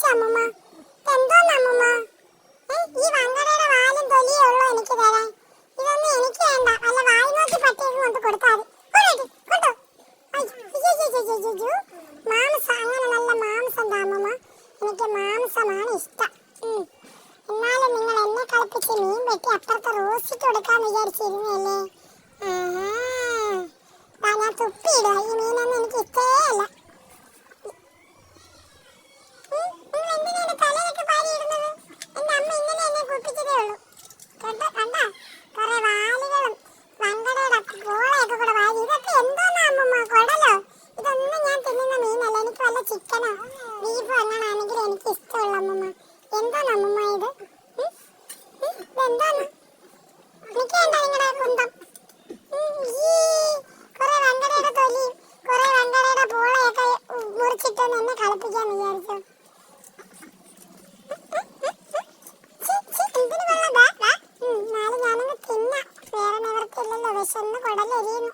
കളിപ്പിച്ച അമ്മമ്മ. എന്തോന്ന് അമ്മമ്മ? ഈ വങ്കടയുടെ വാലും തൊലിയേ ഉള്ളൂ എനിക്ക് തരാൻ. ഇതൊന്നും എനിക്ക് വേണ്ട. വല്ല വായി നോക്കി പട്ടിയൊക്കെ കൊണ്ട് കൊടുത്താൽ കൊണ്ടോ. മാംസം അങ്ങനെ നല്ല മാംസം താമമ്മ എനിക്ക് മാംസമാണ് ഇഷ്ടം. എന്നാലും നിങ്ങൾ എന്നെ കളിപ്പിച്ച് മീൻ വെട്ടി അപ്പുറത്തെ റോസിക്ക് കൊടുക്കാന്ന് വിചാരിച്ചിരുന്നല്ലേ? ഞാൻ തുപ്പിയിടുക വേണോ ബീഫ് എനിക്ക് ഇഷ്ടമുള്ള അമ്മമ്മ. എന്താണ് അമ്മമ്മ ഇത്? എനിക്ക് എന്താ നിങ്ങളുടെ കുന്തം? കുറെ വണ്ടടയുടെ തൊലിയും കുറെ വണ്ടടയുടെ പോളയൊക്കെ മുറിച്ചിട്ടൊന്ന് എന്നെ കളിപ്പിക്കാൻ വിചാരിച്ചു. നാല് ഞാനൊന്ന് തിന്ന. വേറെ നിവർത്തില്ലല്ലോ വിശന്ന് കുടലെരിയുന്നു.